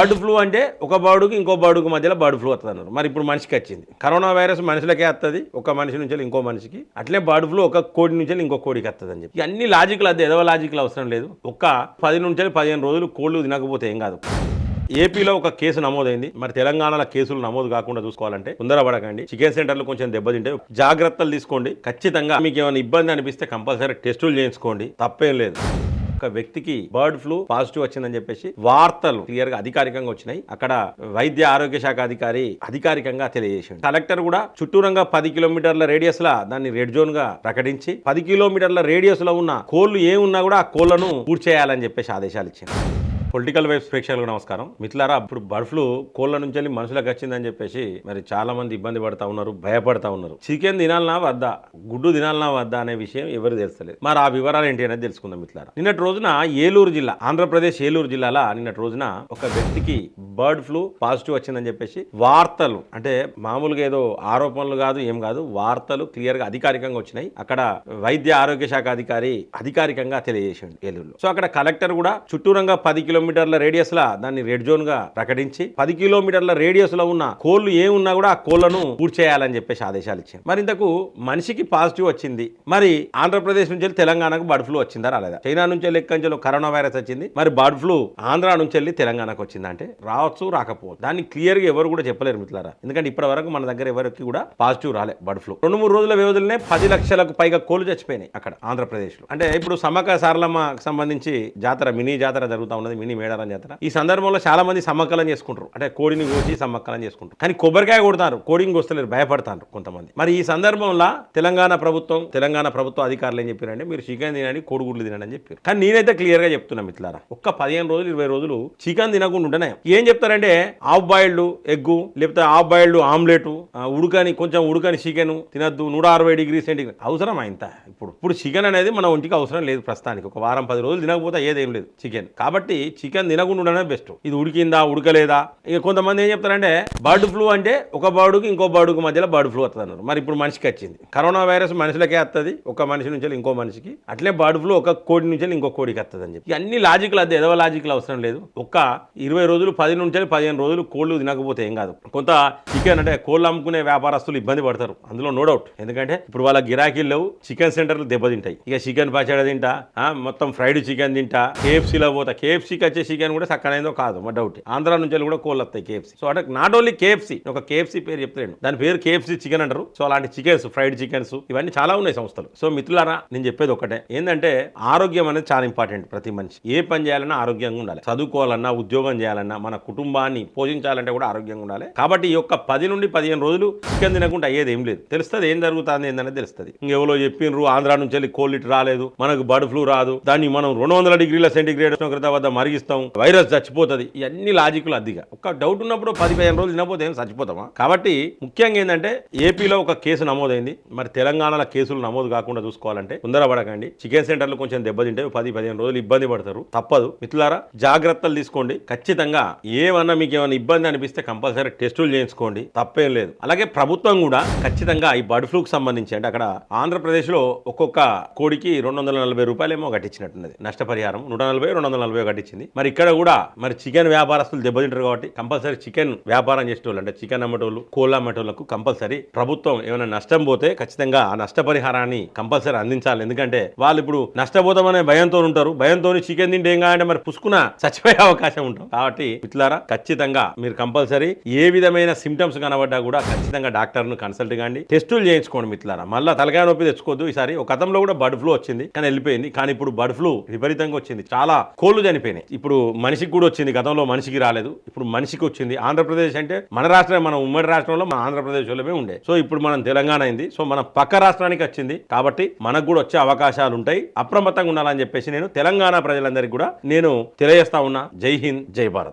Bird flu అంటే ఒక బర్డుకి ఇంకో బర్డుకి మధ్యలో బర్డ్ ఫ్లూ వస్తుంది అన్నారు. మరి ఇప్పుడు మనిషికి వచ్చింది. కరోనా వైరస్ మనుషులకే వస్తుంది ఒక మనిషి నుంచి ఇంకో మనిషికి. అట్లే బర్డ్ ఫ్లూ ఒక కోడి నుంచి ఇంకో కోడికి వస్తుంది అని చెప్పి. అన్ని లాజిక్లు అదే ఏదో లాజిక్లు అవసరం లేదు. ఒక్క పది నుంచి పదిహేను రోజులు కోళ్ళు తినకపోతే ఏం కాదు. ఏపీలో ఒక కేసు నమోదైంది. మరి తెలంగాణలో కేసులు నమోదు కాకుండా చూసుకోవాలంటే తొందరపడకండి. చికెన్ సెంటర్లు కొంచెం దెబ్బతింటే జాగ్రత్తలు తీసుకోండి. ఖచ్చితంగా మీకు ఏమైనా ఇబ్బంది అనిపిస్తే కంపల్సరీ టెస్టులు చేయించుకోండి. తప్పేం లేదు. ఒక వ్యక్తికి బర్డ్ ఫ్లూ పాజిటివ్ వచ్చిందని చెప్పేసి వార్తలు క్లియర్గా అధికారికంగా వచ్చినాయి. అక్కడ వైద్య ఆరోగ్య శాఖ అధికారి అధికారికంగా తెలియజేసింది. కలెక్టర్ కూడా చుట్టూరంగా పది కిలోమీటర్ల రేడియస్ లా దాన్ని రెడ్ జోన్గా ప్రకటించి పది కిలోమీటర్ల రేడియస్లో ఉన్న కోళ్ళు ఏమున్నా కూడా ఆ కోళ్ళను పూడ్చేయాలని చెప్పేసి ఆదేశాలు ఇచ్చింది. పొలిటికల్ వైబ్స్ ప్రేక్షకులకు నమస్కారం. మిత్రులారా ఇప్పుడు బర్డ్ ఫ్లూ కోళ్ళ నుంచి వెళ్ళి మనుషులకు వచ్చిందని చెప్పేసి మరి చాలా మంది ఇబ్బంది పడతా ఉన్నారు భయపడతా ఉన్నారు. చికెన్ తినాలనా వద్దా? గుడ్డు తినాలనా వద్దా అనే విషయం ఎవరు తెలుస్తలేదు. మరి ఆ వివరాలు ఏంటి అనేది తెలుసుకుందాం మిత్రులారా. నిన్నటి రోజున ఏలూరు జిల్లా ఆంధ్రప్రదేశ్ ఏలూరు జిల్లాలో నిన్నటి రోజున ఒక వ్యక్తికి బర్డ్ ఫ్లూ పాజిటివ్ వచ్చిందని చెప్పేసి వార్తలు అంటే మామూలుగా ఏదో ఆరోపణలు కాదు ఏం కాదు వార్తలు క్లియర్గా అధికారికంగా వచ్చినాయి. అక్కడ వైద్య ఆరోగ్య శాఖ అధికారి అధికారికంగా తెలియజేసిండు ఏలూరులో. సో అక్కడ కలెక్టర్ కూడా చుట్టూరంగా పది కిలో కిలోమీటర్ల రేడియస్ లా దాన్ని రెడ్ జోన్గా ప్రకటించి పది కిలోమీటర్ల రేడియస్లో ఉన్న కోళ్ళు ఏమున్నా కూడా ఆ కోళ్ళను పూడ్చేయాలని చెప్పేసి ఆదేశాలు ఇచ్చారు. మరి ఇంతకు మనిషికి పాజిటివ్ వచ్చింది. మరి ఆంధ్రప్రదేశ్ నుంచి వెళ్ళి తెలంగాణకు బర్డ్ ఫ్లూ వచ్చిందా రాలేదా? చైనా నుంచి వెళ్ళి ఎక్కడి కరోనా వైరస్ వచ్చింది. మరి బర్డ్ ఫ్లూ ఆంధ్ర నుంచి వెళ్ళి తెలంగాణకు వచ్చిందంటే రావచ్చు రాకపోవచ్చు. దాన్ని క్లియర్గా ఎవరు కూడా చెప్పలేరు మిత్రులారా. ఎందుకంటే ఇప్పటి వరకు మన దగ్గర ఎవరికి కూడా పాజిటివ్ రాలే బర్డ్ ఫ్లూ రెండు మూడు రోజుల వ్యవధిలోనే పది లక్షలకు పైగా కోళ్ళు చచ్చిపోయినాయి అక్కడ ఆంధ్రప్రదేశ్లో అంటే ఇప్పుడు సమక సారలమ్మకి సంబంధించి జాతర మినీ జాతర జరుగుతూ ఉన్నది. మినీ మేడారం జాతర ఈ సందర్భంలో చాలా మంది సమ్మక్కలం చేసుకుంటారు. అంటే కోడిని కోసి సమ్మక్కలం చేసుకుంటారు. కానీ కొబ్బరికాయ కొడతారు. కోడిని కోస్తలేరు భయపడతారు కొంతమంది. మరి ఈ సందర్భంలో తెలంగాణ ప్రభుత్వం తెలంగాణ ప్రభుత్వ అధికారులు ఏం చెప్పారంటే మీరు చికెన్ తినండి కోడిగుడ్లు తినండి అని చెప్పారు. కానీ నేనైతే క్లియర్గా చెప్తున్నా మిత్రులారా ఒక్క పదిహేను రోజులు ఇరవై రోజులు చికెన్ తినకుండా ఉంటేనే ఏం చెప్తారంటే ఆఫ్ బాయిల్డ్ ఎగ్గు లేకపోతే ఆఫ్ బాయిల్డ్ ఆమ్లెట్ ఉడకని కొంచెం ఉడకని చికెన్ తినద్దు నూట అరవై డిగ్రీ సెంటిగ్రేడ్ అవసరం ఇంత? ఇప్పుడు ఇప్పుడు చికెన్ అనేది మన ఒంటికి అవసరం లేదు ప్రస్తుతానికి. ఒక వారం పది రోజులు తినకపోతే ఏదేం లేదు చికెన్. కాబట్టి చికెన్ తినకుండా ఉండడమే బెస్ట్ ఇది ఉడికిందా ఉడకలేదా? ఇక కొంతమంది ఏం చెప్తారంటే బర్డ్ ఫ్లూ అంటే ఒక బర్డుకి ఇంకో బర్డుకి మధ్యలో బర్డ్ ఫ్లూ వస్తుంది అన్నారు మరి ఇప్పుడు మనిషికి వచ్చింది. కరోనా వైరస్ మనుషులకే వస్తుంది ఒక మనిషి నుంచి ఇంకో మనిషికి. అట్లే బర్డ్ ఫ్లూ ఒక కోడి నుంచి ఇంకో కోడికి వస్తుంది అని చెప్పి. అన్ని లాజిక్లు అది ఏదో లాజిక్లు అవసరం లేదు. ఒక్క ఇరవై రోజులు పది నుంచి పదిహేను రోజులు కోళ్ళు తినకపోతే ఏం కాదు. కొంత చికెన్ అంటే కోళ్ళు అమ్ముకునే వ్యాపారస్తులు ఇబ్బంది పడతారు. అందులో నో డౌట్ ఎందుకంటే ఇప్పుడు వాళ్ళ గిరాకీలు లేవు చికెన్ సెంటర్లు దెబ్బతింటాయి. ఇక చికెన్ పచ్చడి తింటా మొత్తం ఫ్రైడ్ చికెన్ తింటా కేఎఫ్సీలో పోతా. కేఎఫ్సీకి వచ్చే చికెన్ కూడా చక్కనైందో కాదు మా డౌట్ ఆంధ్ర నుంచి కూడా కోళ్ళు వస్తాయి కేఎఫ్సీ. సో అంటే నాట్ ఓన్లీ కేఎఫ్సీ ఒక కేఎఫ్సీ పేరు చెప్తాను దాని పేరు కేఎఫ్సీ చికెన్ అంటారు. సో అలాంటి చికెన్స్ ఫ్రైడ్ చికెన్స్ ఇవన్నీ చాలా ఉన్నాయి సంస్థలు. సో మిత్రులారా నేను చెప్పేది ఒకటే. ఏంటంటే ఆరోగ్యం అనేది చాలా ఇంపార్టెంట్ ప్రతి మనిషి. ఏ పని చేయాలన్నా ఆరోగ్యంగా ఉండాలి. చదువుకోవాలన్నా ఉద్యోగం చేయాలన్నా మన కుటుంబాన్ని పోషించాలంటే కూడా ఆరోగ్యంగా ఉండాలి. కాబట్టి ఈ యొక్క పది నుండి పదిహేను రోజులు చికెన్ తినకుండా అయ్యేది ఏం లేదు. తెలుస్తుంది ఏం జరుగుతుంది ఏందనేది తెలుస్తుంది. ఇంకెవరో చెప్పిండ్రు ఆంధ్ర నుంచి వెళ్ళి కోల్డ్ ఇటు రాలేదు మనకు బర్డ్ ఫ్లూ రాదు. దాన్ని మనం రెండు వందల డిగ్రీల సెంటిగ్రేడ్ ఉష్ణోగ్రత వద్ద ఇస్తాం వైరస్ చచ్చిపోతుంది. ఇవన్నీ లాజిక్లు అద్దిగా. ఒక డౌట్ ఉన్నప్పుడు పది పదిహేను రోజులు తినపోతే ఏం చచ్చిపోతామా? కాబట్టి ముఖ్యంగా ఏంటంటే ఏపీలో ఒక కేసు నమోదైంది. మరి తెలంగాణలో కేసులు నమోదు కాకుండా చూసుకోవాలంటే తొందరపడకండి చికెన్ సెంటర్లు కొంచెం దెబ్బతింటే పది పదిహేను రోజులు ఇబ్బంది పడతారు. తప్పదు. మిత్రులారా జాగ్రత్తలు తీసుకోండి. ఖచ్చితంగా ఏమన్నా మీకు ఏమైనా ఇబ్బంది అనిపిస్తే కంపల్సరీ టెస్టులు చేయించుకోండి. తప్పేం లేదు. అలాగే ప్రభుత్వం కూడా ఖచ్చితంగా ఈ బర్డ్ ఫ్లూకి సంబంధించి అంటే అక్కడ ఆంధ్రప్రదేశ్లో ఒక్కొక్క కోడికి రెండు వందల నలభై రూపాయలు ఏమో కట్టించినట్టున్నది. నష్టపరిహారం నూట నలభై రెండు వందల నలభై కట్టించింది మరి ఇక్కడ కూడా మరి చికెన్ వ్యాపారస్తులు దెబ్బతింటారు కాబట్టి కంపల్సరీ చికెన్ వ్యాపారం చేసేటోళ్ళు అంటే చికెన్ అమ్మటోళ్ళు కోళ్ళు అమ్మటోళ్ళకు కంపల్సరీ ప్రభుత్వం ఏమైనా నష్టం పోతే ఖచ్చితంగా ఆ నష్టపరిహారాన్ని కంపల్సరీ అందించాలి. ఎందుకంటే వాళ్ళు ఇప్పుడు నష్టపోతామనే భయంతో ఉంటారు. భయంతో చికెన్ తింటే ఏం కావాలంటే మరి పుసుకున చచ్చిపోయే అవకాశం ఉంటుంది. కాబట్టి మిత్రులారా ఖచ్చితంగా మీరు కంపల్సరీ ఏ విధమైన సిమ్టమ్స్ కనబడ్డా కూడా ఖచ్చితంగా డాక్టర్ను కన్సల్ట్ కాండి. టెస్టులు చేయించుకోండి మిత్రులారా. మళ్ళీ తలకాయ నొప్పి తెచ్చుకోవద్దు. ఈసారి ఒక గతంలో కూడా బర్డ్ ఫ్లూ వచ్చింది కానీ వెళ్ళిపోయింది. కానీ ఇప్పుడు బర్డ్ ఫ్లూ విపరీతంగా వచ్చింది. చాలా కోళ్ళు చనిపోయినాయి. ఇప్పుడు మనిషికి కూడా వచ్చింది గతంలో మనిషికి రాలేదు. ఇప్పుడు మనిషికి వచ్చింది. ఆంధ్రప్రదేశ్ అంటే మన రాష్ట్రం మన ఉమ్మడి రాష్ట్రంలో మన ఆంధ్రప్రదేశ్లోనే ఉండే. సో ఇప్పుడు మనం తెలంగాణ అయింది. సో మన పక్క రాష్ట్రానికి వచ్చింది. కాబట్టి మనకు కూడా వచ్చే అవకాశాలు ఉంటాయి. అప్రమత్తంగా ఉండాలని చెప్పేసి నేను తెలంగాణ ప్రజలందరికీ కూడా నేను తెలియజేస్తా ఉన్నా. జై హింద్ జై భారత్.